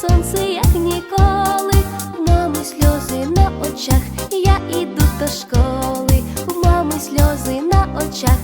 сонце, як ніколи, в мами сльози на очах, я іду до школи, в мами сльози на очах.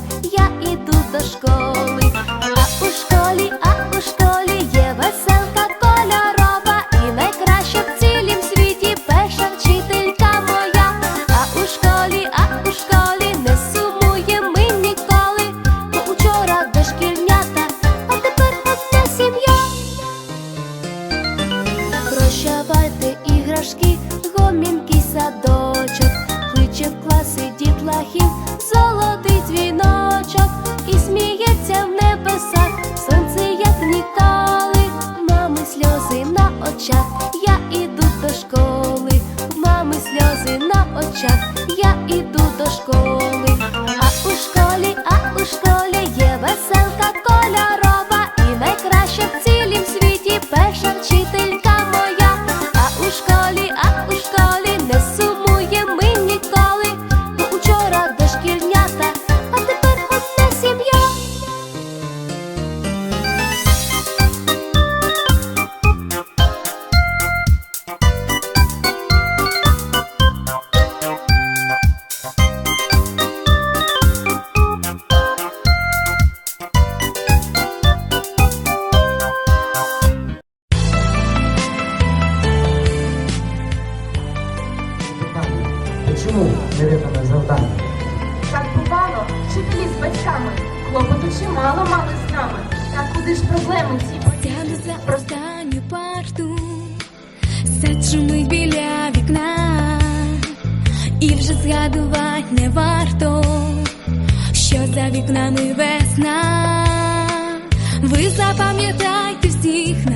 Прощавайте іграшки, гомінкий садочок, кличе в класи дітлахів, золотий дзвіночок, і сміється в небесах, сонце як ніколи, мами сльози на очах, я іду до школи, мами сльози на очах, я іду до школи, Чому не виконав завдання? Так бувало, вчителі з батьками, клопоту чимало мали з нами. Та куди ж проблеми ці Сяду за останню парту, зачумить біля вікна, і вже згадувати не варто, що за вікнами весна. Ви запам'ятайте всіх нас,